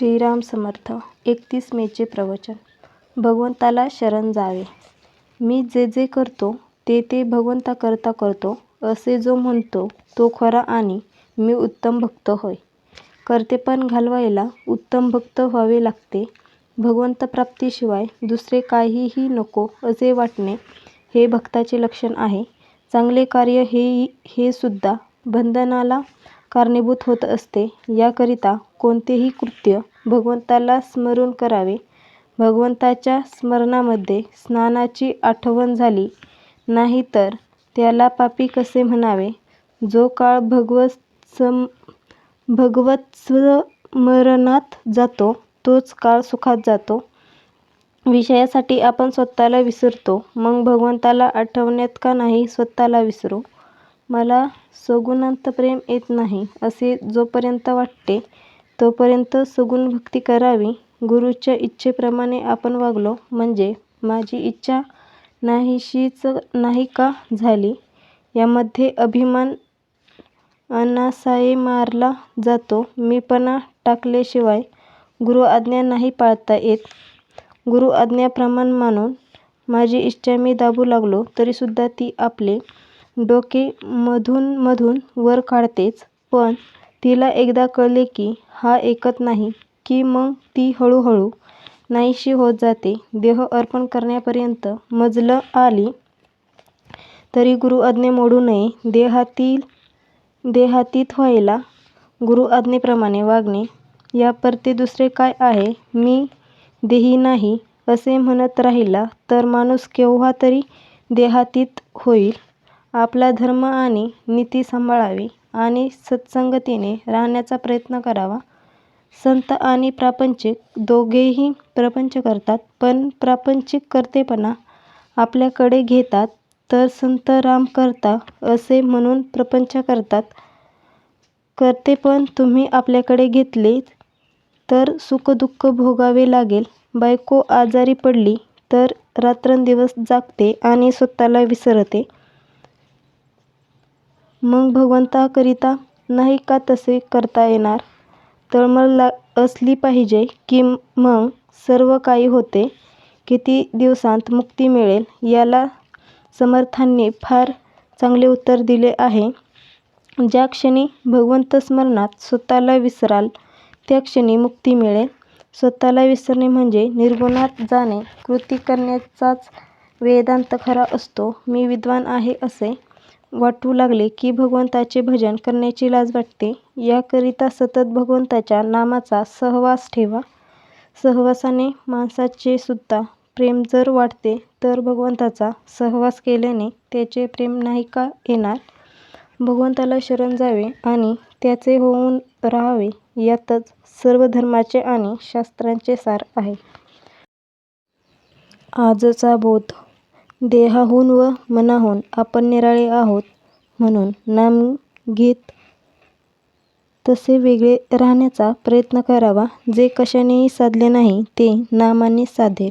श्रीराम समर्थ एकतीस मेचे प्रवचन. भगवंताला शरण जावे. मी जे जे करतो ते ते भगवंताकरता करतो असे जो म्हणतो तो खरा आणि मी उत्तम भक्त होय. कर्तेपण घालवायला उत्तम भक्त व्हावे लागते. भगवंतप्राप्तीशिवाय दुसरे काहीही नको असे वाटणे हे भक्ताचे लक्षण आहे. चांगले कार्य हे हे सुद्धा बंधनाला कारणीभूत होत असते. याकरिता कोणतेही कृत्य भगवंताला स्मरून करावे. भगवंताच्या स्मरणामध्ये स्नानाची आठवण झाली. नाही तर त्याला पापी कसे म्हणावे? जो काळ भगवत सम भगवत स्मरणात जातो तोच काळ सुखात जातो. विषयासाठी आपण स्वतःला विसरतो. मग भगवंताला आठवण्यात का नाही स्वतःला विसरू? मला सगुणांत प्रेम येत नाही असे जोपर्यंत वाटते तोपर्यंत सगुण भक्ती करावी. गुरूच्या इच्छेप्रमाणे आपण वागलो म्हणजे माझी इच्छा नाहीशीच नाही का झाली? यामध्ये अभिमान अनासाये मारला जातो मीपणा टाकल्याशिवाय गुरु आज्ञा नाही पाळता येत. गुरु आज्ञा प्रमाण मानून माझी इच्छा मी दाबू लागलो तरीसुद्धा ती आपले डोके मधून मधून वर काढतेच पण तिला एकदा कळले की हा ऐकत नाही की मग ती हळूहळू नाहीशी होत जाते. देह अर्पण करण्यापर्यंत मजल आली तरी गुरु आज्ञा मोडू नये. देहातील देहातीत व्हायला गुरु आज्ञेप्रमाणे वागणे. यापरते दुसरे काय आहे? मी देही नाही असे म्हणत राहिला तर माणूस केव्हा तरी देहातीत होईल. आपला धर्म आणि नीती सांभाळावी आणि सत्संगतीने राहण्याचा प्रयत्न करावा. संत आणि प्रापंचिक दोघेही प्रपंच करतात पण प्रापंचिक कर्तेपणा आपल्याकडे घेतात तर संत राम करता असे म्हणून प्रपंच करतात. कर्तेपण तुम्ही आपल्याकडे घेतले तर सुखदुःख भोगावे लागेल. बायको आजारी पडली तर रात्रंदिवस जागते आणि स्वतःला विसरते. मग भगवंताकरिता नाही का तसे करता येणार? तळमळ असली पाहिजे की मग सर्व काही होते. किती दिवसांत मुक्ती मिळेल याला समर्थांनी फार चांगले उत्तर दिले आहे. ज्या क्षणी भगवंत स्मरणात स्वतःला विसराल त्या क्षणी मुक्ती मिळेल. स्वतःला विसरणे म्हणजे निर्गुणात जाणे. कृती करण्याचाच वेदांत खरा असतो. मी विद्वान आहे असे वाटू लागले की भगवंताचे भजन करण्याची लाज वाटते. याकरिता सतत भगवंताच्या नामाचा सहवास ठेवा. सहवासाने माणसाचे सुद्धा प्रेम जर वाढते तर भगवंताचा सहवास केल्याने त्याचे प्रेम नाही का येणार? भगवंताला शरण जावे आणि त्याचे होऊन राहावे यातच सर्व धर्माचे आणि शास्त्रांचे सार आहे. आजचा बोध. देहाहून व मनाहून आपण निराळे आहोत म्हणून नाम घेत तसे वेगळे राहण्याचा प्रयत्न करावा. जे कशानेही साधले नाही ते नामाने साधेल.